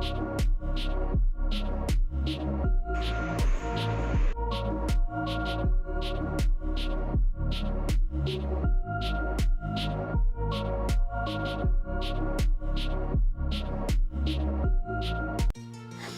you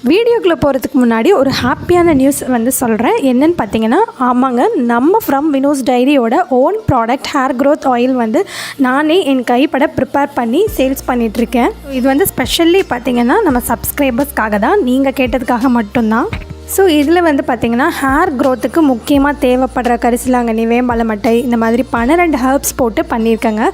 வீடியோக்குள்ளே போகிறதுக்கு முன்னாடி ஒரு ஹாப்பியான நியூஸ் வந்து சொல்கிறேன் என்னென்னு பார்த்தீங்கன்னா ஆமாங்க நம்ம from Vino's டைரியோட own product hair growth oil வந்து நானே என் கைப்பட ப்ரிப்பேர் பண்ணி சேல்ஸ் பண்ணிகிட்ருக்கேன் இது வந்து ஸ்பெஷல்லி பார்த்திங்கன்னா நம்ம சப்ஸ்கிரைபர்ஸ்க்காக தான் நீங்கள் கேட்டதுக்காக மட்டும்தான். ஸோ இதில் வந்து பார்த்திங்கன்னா ஹேர் க்ரோத்துக்கு முக்கியமாக தேவைப்படுற கரிசலாங்கண்ணி வேம்பாலமட்டை இந்த மாதிரி பன்னிரெண்டு ஹர்ப்ஸ் போட்டு பண்ணியிருக்கேங்க.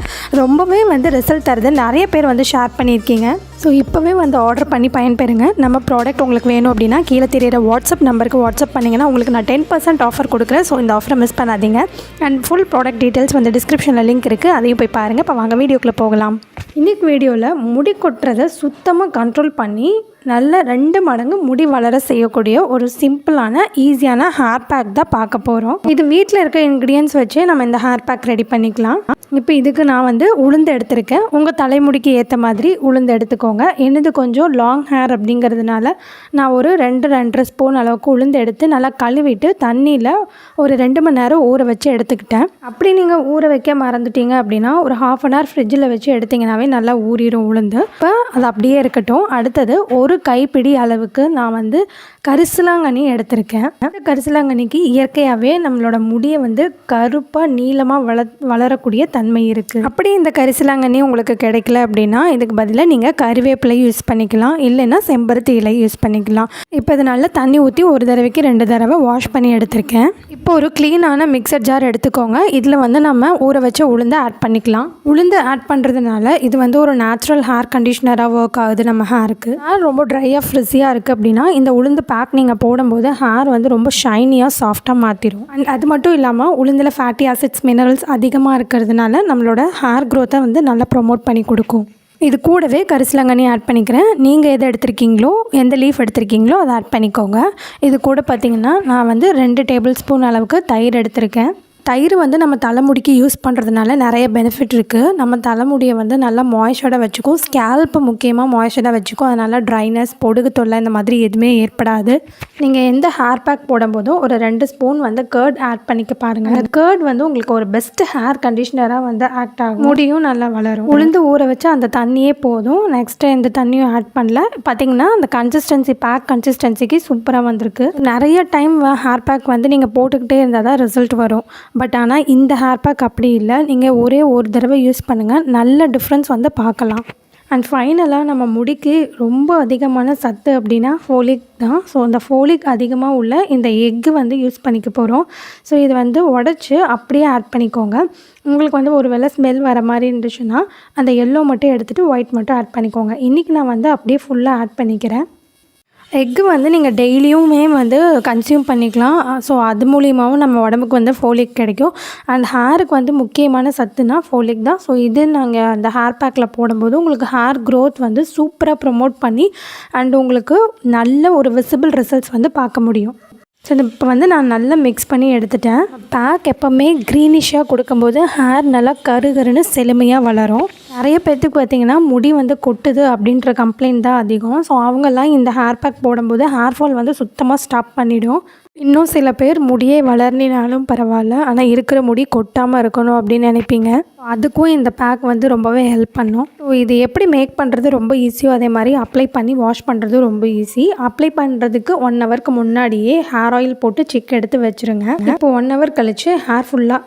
ரொம்பவே வந்து ரிசல்ட் தருது நிறைய பேர் வந்து ஷேர் பண்ணியிருக்கீங்க. ஸோ இப்போவே வந்து ஆர்டர் பண்ணி பயன்பெறுங்க. நம்ம ப்ராடக்ட் உங்களுக்கு வேணும் அப்படின்னா கீழே தெரியிற வாட்ஸ்அப் நம்பருக்கு வாட்ஸ்அப் பண்ணிங்கன்னா உங்களுக்கு நான் டென் பர்சன்ட் ஆஃபர் கொடுக்குறேன். ஸோ இந்த ஆஃபரை மிஸ் பண்ணாதீங்க. அண்ட் ஃபுல் ப்ராடக்ட் டீட்டெயில்ஸ் வந்து டிஸ்கிரிப்ஷனில் லிங்க் இருக்குது அதையும் போய் பாருங்கள் இப்போ வாங்க வீடியோக்குள்ளே போகலாம். இன்றைக்கி வீடியோவில் முடி கொட்டுறதை சுத்தமாக கண்ட்ரோல் பண்ணி நல்ல ரெண்டு மடங்கு முடி வளர செய்யக்கூடிய ஒரு சிம்பிளான ஈஸியான ஹேர் பேக் தான் பார்க்க போகிறோம் இது வீட்டில் இருக்க இன்க்ரீடியன்ஸ் வச்சு நம்ம இந்த ஹேர் பேக் ரெடி பண்ணிக்கலாம். இப்போ இதுக்கு நான் வந்து உளுந்து எடுத்திருக்கேன். உங்கள் தலைமுடிக்கு ஏற்ற மாதிரி உளுந்து எடுத்துக்கோங்க என்னது கொஞ்சம் லாங் ஹேர் அப்படிங்கிறதுனால நான் ஒரு ரெண்டு ரெண்டரை ஸ்பூன் அளவுக்கு உளுந்து எடுத்து நல்லா கழுவிட்டு தண்ணியில் ஒரு ரெண்டு மணி நேரம் ஊற வச்சு எடுத்துக்கிட்டேன். அப்படி நீங்கள் ஊற வைக்க மறந்துட்டீங்க அப்படின்னா ஒரு ஹாஃப் அன் ஹவர் ஃப்ரிட்ஜில் வச்சு எடுத்தீங்கன்னாவே நல்லா ஊறிடும் உளுந்து. இப்போ அது அப்படியே இருக்கட்டும். அடுத்தது ஒரு கைப்பிடி அளவுக்கு நான் வந்து கரிசலாங்கண்ணி எடுத்திருக்கேன். அந்த கரிசலாங்கண்ணிக்கு இயற்கையாகவே நம்மளோட முடியை வந்து கருப்பாக நீளமாக வள வளரக்கூடிய தன்மை இருக்குது அப்படி இந்த கரிசலாங்கண்ணி உங்களுக்கு கிடைக்கல அப்படின்னா இதுக்கு பதிலாக நீங்கள் கரி கறிவேப்பிலை யூஸ் பண்ணிக்கலாம். இல்லைன்னா செம்பருத்தி இலை யூஸ் பண்ணிக்கலாம். இப்போ இது நல்லா தண்ணி ஊற்றி ஒரு தடவைக்கு ரெண்டு தடவை வாஷ் பண்ணி எடுத்திருக்கேன். இப்போ ஒரு க்ளீனான மிக்சர் ஜார் எடுத்துக்கோங்க. இதில் வந்து நம்ம ஊற வச்ச உளுந்து ஆட் பண்ணிக்கலாம். உளுந்து ஆட் பண்ணுறதுனால இது வந்து ஒரு நேச்சுரல் ஹேர் கண்டிஷ்னராக ஒர்க் ஆகுது நம்ம ஹேருக்கு ஹேர் ரொம்ப ட்ரையாக ஃப்ரிஸியாக இருக்குது அப்படின்னா இந்த உளுந்து பேக் நீங்கள் போடும்போது ஹேர் வந்து ரொம்ப ஷைனியாக சாஃப்டாக மாற்றிடும் அண்ட் அது மட்டும் இல்லாமல் உளுந்தில் ஃபேட்டி ஆசிட்ஸ் மினரல்ஸ் அதிகமாக இருக்கிறதுனால நம்மளோட ஹேர் க்ரோத்தை வந்து நல்லா ப்ரொமோட் பண்ணி கொடுக்கும். இது கூடவே கரிசலாங்கண்ணி ஆட் பண்ணிக்கிறேன். நீங்கள் எதை எடுத்திருக்கீங்களோ எந்த லீஃப் எடுத்திருக்கீங்களோ அதை ஆட் பண்ணிக்கோங்க. இது கூட பார்த்தீங்கன்னா நான் வந்து ரெண்டு டேபிள் ஸ்பூன் அளவுக்கு தயிர் எடுத்திருக்கேன். தயிர் வந்து நம்ம தலைமுடிக்கு யூஸ் பண்ணுறதுனால நிறைய பெனிஃபிட் இருக்குது நம்ம தலைமுடியை வந்து நல்லா மாய்ஸ்சர்டாக வச்சுக்கும். ஸ்கேல்ப்பு முக்கியமாக மாய்ஸ்சர்டாக வச்சுக்கும். அதனால் ட்ரைனஸ் பொடுகு தொல்லை இந்த மாதிரி எதுவுமே ஏற்படாது. நீங்கள் எந்த ஹேர் பேக் போடும்போதும் ஒரு ரெண்டு ஸ்பூன் வந்து கேர்ட் ஆட் பண்ணிக்க பாருங்கள் அந்த கேர்ட் வந்து உங்களுக்கு ஒரு பெஸ்ட் ஹேர் கண்டிஷ்னராக வந்து ஆக்ட் ஆகும். முடியும் நல்லா வளரும். உளுந்து ஊற வச்சு அந்த தண்ணியே போதும். நெக்ஸ்ட்டு எந்த தண்ணியும் ஆட் பண்ணல. பார்த்தீங்கன்னா அந்த கன்சிஸ்டன்சி பேக் கன்சிஸ்டன்சிக்கு சூப்பராக வந்திருக்கு. நிறைய டைம் ஹேர் பேக் வந்து நீங்கள் போட்டுக்கிட்டே இருந்தால் தான் ரிசல்ட் வரும். பட் ஆனால் இந்த ஹேர் பேக் அப்படி இல்லை. நீங்கள் ஒரே ஒரு தடவை யூஸ் பண்ணுங்கள் நல்ல டிஃப்ரென்ஸ் வந்து பார்க்கலாம். அண்ட் ஃபைனலாக நம்ம முடிக்கு ரொம்ப அதிகமான சத்து அப்படின்னா ஃபோலிக் தான். ஸோ அந்த ஃபோலிக் அதிகமாக உள்ள இந்த எக்கு வந்து யூஸ் பண்ணிக்க போகிறோம் ஸோ இது வந்து உடச்சி அப்படியே ஆட் பண்ணிக்கோங்க. உங்களுக்கு வந்து ஒரு வேளை ஸ்மெல் வர மாதிரி இருந்துச்சுன்னா அந்த எல்லோ மட்டும் எடுத்துகிட்டு ஒயிட் மட்டும் ஆட் பண்ணிக்கோங்க. இன்றைக்கி நான் வந்து அப்படியே ஃபுல்லாக ஆட் பண்ணிக்கிறேன். எக்கு வந்து நீங்கள் டெய்லியுமே வந்து கன்சியூம் பண்ணிக்கலாம். ஸோ அது மூலியமாகவும் நம்ம உடம்புக்கு வந்து ஃபோலிக் கிடைக்கும். அண்ட் ஹேருக்கு வந்து முக்கியமான சத்துனா ஃபோலிக் தான். ஸோ இது நாங்கள் அந்த ஹேர் பேக்கில் போடும்போது உங்களுக்கு ஹேர் க்ரோத் வந்து சூப்பராக ப்ரொமோட் பண்ணி அண்ட் உங்களுக்கு நல்ல ஒரு விசிபிள் ரிசல்ட்ஸ் வந்து பார்க்க முடியும். ஸோ இப்போ வந்து நான் நல்லா மிக்ஸ் பண்ணி எடுத்துட்டேன். பேக் எப்போவுமே க்ரீனிஷாக கொடுக்கும்போது ஹேர் நல்லா கரு கருன்னு செழுமையாக வளரும். நிறைய பேர்த்துக்கு பார்த்தீங்கன்னா முடி வந்து கொட்டுது அப்படின்ற கம்ப்ளைண்ட் தான் அதிகம். ஸோ அவங்கெல்லாம் இந்த ஹேர் பேக் போடும்போது ஹேர் ஃபால் வந்து சுத்தமாக ஸ்டாப் பண்ணிவிடும் இன்னும் சில பேர் முடியே வளர்னினாலும் பரவாயில்ல. ஆனால் இருக்கிற முடி கொட்டாமல் இருக்கணும் அப்படின்னு நினைப்பீங்க. அதுக்கும் இந்த பேக் வந்து ரொம்பவே ஹெல்ப் பண்ணும். ஸோ இது எப்படி மேக் பண்ணுறது ரொம்ப ஈஸியோ அதே மாதிரி அப்ளை பண்ணி வாஷ் பண்ணுறது ரொம்ப ஈஸி அப்ளை பண்ணுறதுக்கு ஒன் ஹவருக்கு முன்னாடியே ஹேர் ஆயில் போட்டு சிக் எடுத்து வச்சுருங்க. இப்போ ஒன் ஹவர் கழித்து ஹேர் ஃபுல்லாக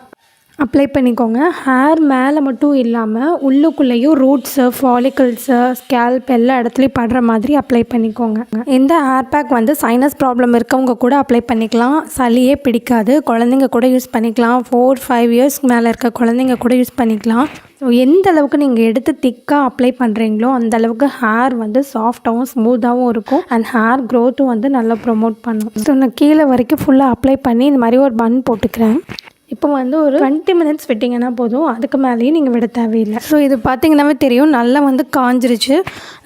அப்ளை பண்ணிக்கோங்க. ஹேர் மேலே மட்டும் இல்லாமல் உள்ளுக்குள்ளேயும் ரூட்ஸு ஃபாலிக்கல்ஸு ஸ்கேல்ப் எல்லா இடத்துலையும் படுற மாதிரி அப்ளை பண்ணிக்கோங்க. இந்த ஹேர் பேக் வந்து சைனஸ் ப்ராப்ளம் இருக்கவங்க கூட அப்ளை பண்ணிக்கலாம். சளியே பிடிக்காது. குழந்தைங்க கூட யூஸ் பண்ணிக்கலாம். ஃபோர் ஃபைவ் இயர்ஸ்க்கு மேலே இருக்க குழந்தைங்க கூட யூஸ் பண்ணிக்கலாம். ஸோ எந்த அளவுக்கு நீங்கள் எடுத்து திக்காக அப்ளை பண்ணுறீங்களோ அந்த அளவுக்கு ஹேர் வந்து சாஃப்டாகவும் ஸ்மூத்தாகவும் இருக்கும். அண்ட் ஹேர் க்ரோத்தும் வந்து நல்லா ப்ரொமோட் பண்ணும். ஸோ நான் கீழே வரைக்கும் ஃபுல்லாக அப்ளை பண்ணி இந்த மாதிரி ஒரு பன் போட்டுக்கிறேன். இப்போ வந்து ஒரு டுவெண்ட்டி மினிட்ஸ் விட்டிங்கன்னா போதும். அதுக்கு மேலேயும் நீங்கள் விட தேவையில்லை. ஸோ இது பார்த்தீங்கன்னாவே தெரியும். நல்லா வந்து காஞ்சிருச்சு.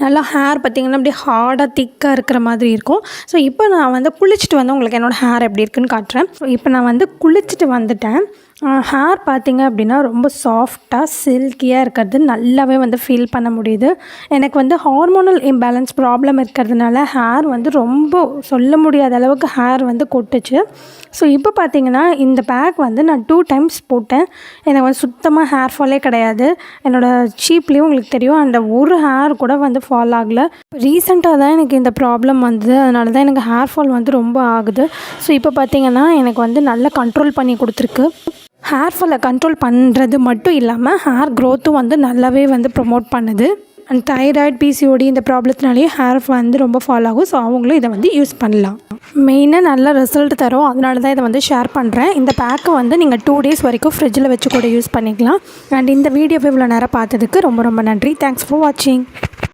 நல்லா ஹேர் பார்த்தீங்கன்னா அப்படியே ஹார்டாக திக்காக இருக்கிற மாதிரி இருக்கும். ஸோ இப்போ நான் வந்து குளிச்சுட்டு வந்து உங்களுக்கு என்னோடய ஹேர் எப்படி இருக்குன்னு காட்டுறேன். ஸோ இப்போ நான் வந்து குளிச்சுட்டு வந்துட்டேன். ஹேர் பார்த்திங்க அப்படின்னா ரொம்ப சாஃப்டாக சில்கியாக இருக்கிறது நல்லாவே வந்து ஃபீல் பண்ண முடியுது. எனக்கு வந்து ஹார்மோனல் இம்பேலன்ஸ் ப்ராப்ளம் இருக்கிறதுனால ஹேர் வந்து ரொம்ப சொல்ல முடியாத அளவுக்கு ஹேர் வந்து கொட்டுச்சு. ஸோ இப்போ பார்த்திங்கன்னா இந்த பேக் வந்து நான் டூ டைம்ஸ் போட்டேன். எனக்கு வந்து சுத்தமாக ஹேர் ஃபாலே கிடையாது. என்னோடய சீப்லேயும் உங்களுக்கு தெரியும் அந்த ஒரு ஹேர் கூட வந்து ஃபால் ஆகலை. ரீசெண்டாக தான் எனக்கு இந்த ப்ராப்ளம் வந்தது. அதனால தான் எனக்கு ஹேர் ஃபால் வந்து ரொம்ப ஆகுது. ஸோ இப்போ பார்த்திங்கன்னா எனக்கு வந்து நல்லா கண்ட்ரோல் பண்ணி கொடுத்துருக்கு. ஹேர் ஃபாலை கண்ட்ரோல் பண்ணுறது மட்டும் இல்லாமல் ஹேர் க்ரோத்தும் வந்து நல்லாவே வந்து ப்ரொமோட் பண்ணுது. அண்ட் தைராய்டு பிசிஓடி இந்த ப்ராப்ளத்தினாலேயே ஹேர் வந்து ரொம்ப ஃபால் ஆகும். ஸோ அவங்களும் இதை வந்து யூஸ் பண்ணலாம். மெயினாக நல்ல ரிசல்ட் தரும். அதனால தான் இதை வந்து ஷேர் பண்ணுறேன் இந்த பேக்கை வந்து நீங்கள் டூ டேஸ் வரைக்கும் ஃப்ரிட்ஜில் வச்சு கூட யூஸ் பண்ணிக்கலாம். அண்ட் இந்த வீடியோவை இவ்வளோ நேரம் பார்த்ததுக்கு ரொம்ப ரொம்ப நன்றி. தேங்க்ஸ் ஃபார் வாட்சிங்